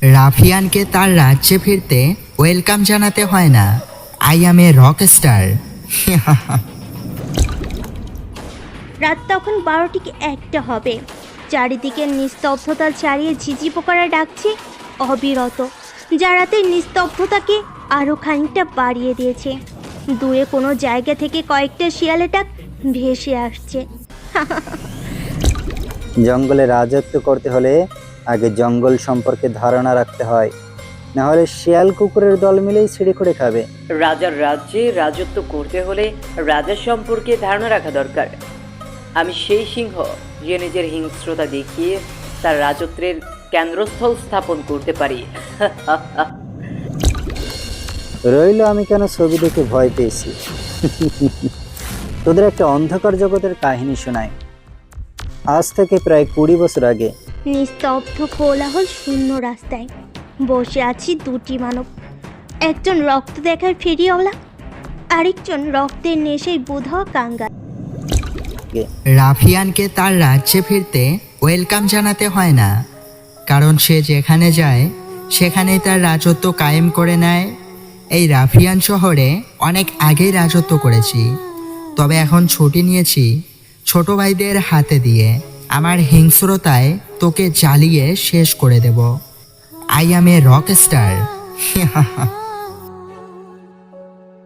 রাফিয়ানকে তার রাজ্যে ফিরতে ওয়েলকাম জানাতে হয় না। I am a rock star. রাত তখন বারোটিকে একটা হবে। চারিদিকে নিস্তব্ধতা ছাড়িয়ে ঝিঝি পোকারা ডাকছে অবিরত। যা রাতের নিস্তব্ধতাকে আরও খানিকটা বাড়িয়ে দিয়েছে। দূরে কোনো জায়গা থেকে কয়েকটা শিয়ালে ডাক ভেসে আসছে। জঙ্গলে রাজত্ব করতে হলে আগে জঙ্গল সম্পর্কে ধারণা রাখতে হয়। নাহলে শিয়াল কুকুরের দল মিলেই ছিঁড়ে খুঁড়ে খাবে। রাজার রাজ্যে রাজত্ব করতে হলে রাজা সম্পর্কে ধারণা রাখা দরকার। আমি সেই সিংহ যে নিজের হিংস্রতা দেখিয়ে তার রাজত্বের কেন্দ্রস্থল স্থাপন করতে পারি। রইল আমি কেন ছবি দেখে ভয় পেয়েছি। তোদের একটা অন্ধকার জগতের কাহিনী শোনায় আজ থেকে প্রায় কুড়ি বছর আগে নিস্তব্ধ কোলাহল শূন্য রাস্তায়। বসে আছি দুটি মানব। একজন রক্ত দেখার ফেরিওয়ালা, আরেকজন রক্তের নেশায় বোধ কাঙ্গাল। রাফিয়ানকে তার রাজ্যে ফিরতে ওয়েলকাম জানাতে হয় না, কারণ সে যেখানে যায়, সেখানেই তার রাজত্ব কায়েম করে নেয়। এই রাফিয়ান শহরে অনেক আগেই রাজত্ব করেছি, তবে এখন ছুটি নিয়েছি ছোট ভাইদের হাতে দিয়ে। আমার হিংস্রতায় তোকে জ্বালিয়ে শেষ করে দেব। I am a rock star